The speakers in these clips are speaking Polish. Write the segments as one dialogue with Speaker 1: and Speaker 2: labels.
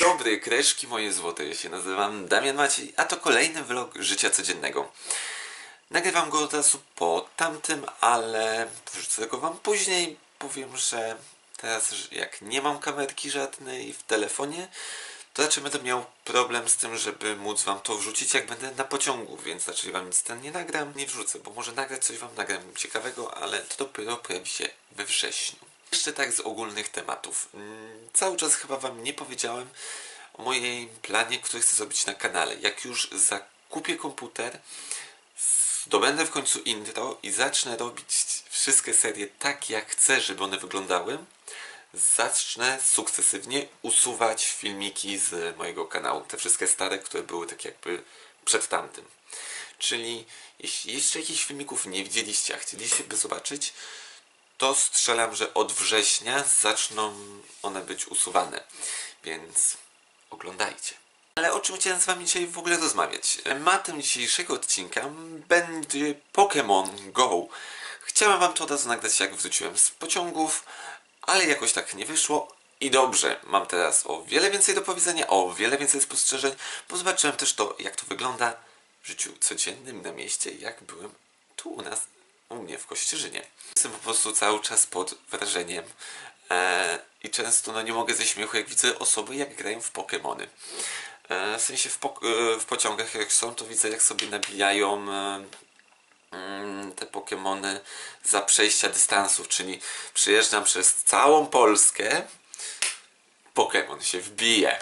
Speaker 1: dobry, kreszki moje złote. Ja się nazywam Damian Maciej, a to kolejny vlog życia codziennego. Nagrywam go od razu po tamtym, ale wrzucę go wam później. Powiem, że teraz jak nie mam kamerki żadnej w telefonie, to raczej będę miał problem z tym, żeby móc wam to wrzucić jak będę na pociągu, więc raczej wam nic ten nie nagram, nie wrzucę, bo może nagrać coś wam nagram ciekawego, ale to dopiero pojawi się we wrześniu. Jeszcze tak z ogólnych tematów. Mm, Cały czas chyba wam nie powiedziałem o mojej planie, który chcę zrobić na kanale. Jak już zakupię komputer, zdobędę w końcu intro i zacznę robić wszystkie serie tak jak chcę, żeby one wyglądały, zacznę sukcesywnie usuwać filmiki z mojego kanału. Te wszystkie stare, które były tak jakby przed tamtym. Czyli jeśli jeszcze jakichś filmików nie widzieliście, a chcieliście by zobaczyć, to strzelam, że od września zaczną one być usuwane. Więc oglądajcie. Ale o czym chciałem z wami dzisiaj w ogóle rozmawiać? Tematem dzisiejszego odcinka będzie Pokémon Go. Chciałem wam to od razu nagrać jak wróciłem z pociągów, ale jakoś tak nie wyszło. I dobrze, mam teraz o wiele więcej do powiedzenia, o wiele więcej spostrzeżeń, bo zobaczyłem też to, jak to wygląda w życiu codziennym na mieście, jak byłem tu u nas, u mnie w Kościerzynie. Jestem po prostu cały czas pod wrażeniem e, i często no, nie mogę ze śmiechu, jak widzę osoby, jak grają w Pokémony. E, w sensie w, pok- e, w pociągach, jak są, to widzę, jak sobie nabijają e, mm, te Pokémony za przejścia dystansów, czyli przyjeżdżam przez całą Polskę, Pokémon się wbije.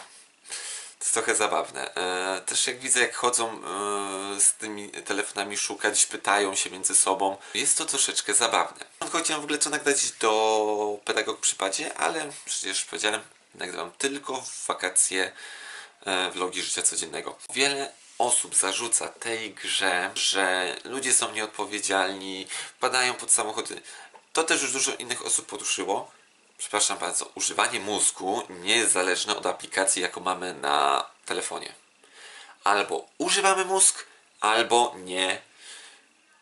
Speaker 1: Trochę zabawne. E, też jak widzę, jak chodzą e, z tymi telefonami szukać, pytają się między sobą, jest to troszeczkę zabawne. Chciałem w ogóle to nagrać do Pedagog Przypadzie, ale przecież powiedziałem, nagrywam tylko w wakacje e, vlogi życia codziennego. Wiele osób zarzuca tej grze, że ludzie są nieodpowiedzialni, wpadają pod samochody. To też już dużo innych osób poruszyło. Przepraszam bardzo, używanie mózgu nie jest zależne od aplikacji, jaką mamy na telefonie. Albo używamy mózg, albo nie.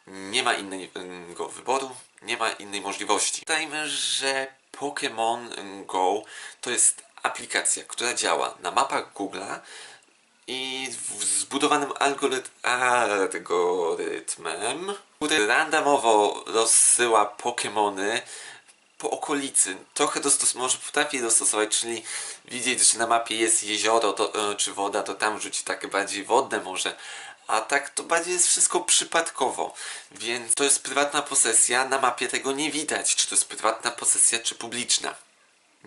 Speaker 1: Nie ma innego wyboru, nie ma innej możliwości. Pamiętajmy, że Pokémon Go to jest aplikacja, która działa na mapach Google'a i zbudowanym algoryt algorytmem, który randomowo rozsyła Pokémony po okolicy. Trochę dostos może potrafi dostosować, czyli widzieć, że na mapie jest jezioro to, e, czy woda, to tam rzuci takie bardziej wodne może. A tak to bardziej jest wszystko przypadkowo. Więc to jest prywatna posesja, na mapie tego nie widać, czy to jest prywatna posesja, czy publiczna.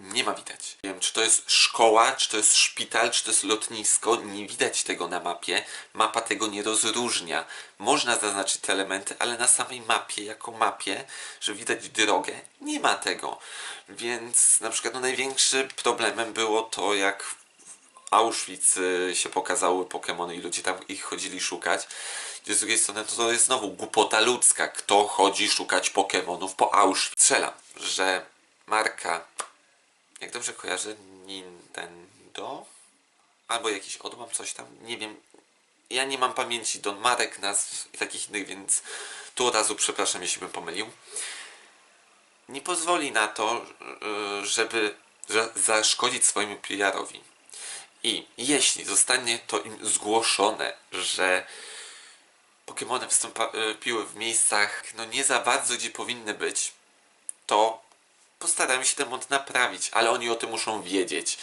Speaker 1: Nie ma widać. Nie wiem, czy to jest szkoła, czy to jest szpital, czy to jest lotnisko. Nie widać tego na mapie. Mapa tego nie rozróżnia. Można zaznaczyć te elementy, ale na samej mapie, jako mapie, że widać drogę, nie ma tego. Więc na przykład no, największym problemem było to, jak w Auschwitz y, się pokazały Pokémony i ludzie tam ich chodzili szukać. Gdzie z drugiej strony to, to jest znowu głupota ludzka. Kto chodzi szukać Pokémonów po Auschwitz? Strzelam, że marka jak dobrze kojarzę, Nintendo albo jakiś odłam, coś tam, nie wiem. Ja nie mam pamięci do marek, nazw i takich innych, więc tu od razu przepraszam, jeśli bym pomylił. Nie pozwoli na to, yy, żeby że zaszkodzić swojemu PR-owi. I jeśli zostanie to im zgłoszone, że Pokémony wystąpiły w miejscach no nie za bardzo, gdzie powinny być, to postaramy się ten błąd naprawić, ale oni o tym muszą wiedzieć.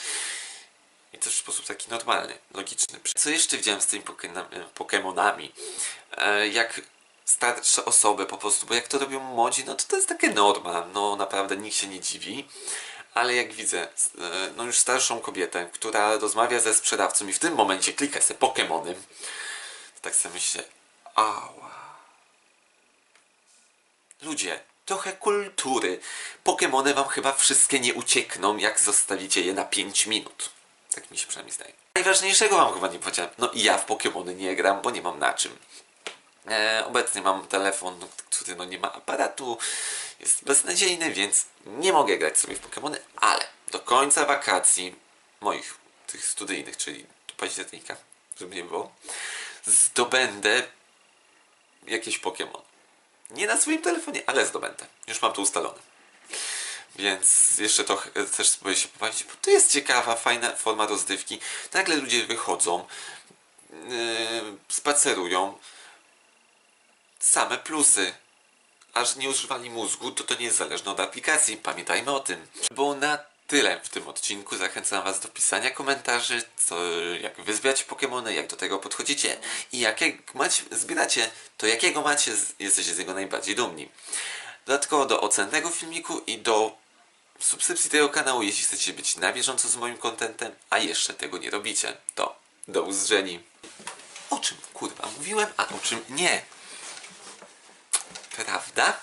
Speaker 1: I to w sposób taki normalny, logiczny. Co jeszcze widziałem z tymi Pokémonami? E, jak starsze osoby po prostu, bo jak to robią młodzi, no to to jest takie norma, no naprawdę nikt się nie dziwi. Ale jak widzę, e, no już starszą kobietę, która rozmawia ze sprzedawcą i w tym momencie klika sobie Pokémony, to tak sobie myślę, ała. Ludzie, trochę kultury. Pokémony wam chyba wszystkie nie uciekną, jak zostawicie je na 5 minut. Tak mi się przynajmniej zdaje. Najważniejszego wam chyba nie powiedziałem. No i ja w Pokémony nie gram, bo nie mam na czym. E, obecnie mam telefon, który no nie ma aparatu, jest beznadziejny, więc nie mogę grać sobie w Pokémony, ale do końca wakacji moich, tych studyjnych, czyli do października, żeby nie było, zdobędę jakieś Pokémon. Nie na swoim telefonie, ale zdobędę. Już mam to ustalone. Więc jeszcze to też spróbuję się pobawić, bo to jest ciekawa, fajna forma rozrywki. Nagle ludzie wychodzą, yy, spacerują. Same plusy. Aż nie używali mózgu, to to nie jest zależne od aplikacji. Pamiętajmy o tym. Było na tyle w tym odcinku. Zachęcam Was do pisania komentarzy, co, jak wy zbieracie Pokemony, jak do tego podchodzicie i jakie macie, zbieracie, to jakiego macie, jesteście z niego najbardziej dumni. Dodatkowo do ocen tego filmiku i do subskrypcji tego kanału, jeśli chcecie być na bieżąco z moim kontentem, a jeszcze tego nie robicie, to do uzdrzeni. O czym kurwa mówiłem, a o czym nie? Prawda?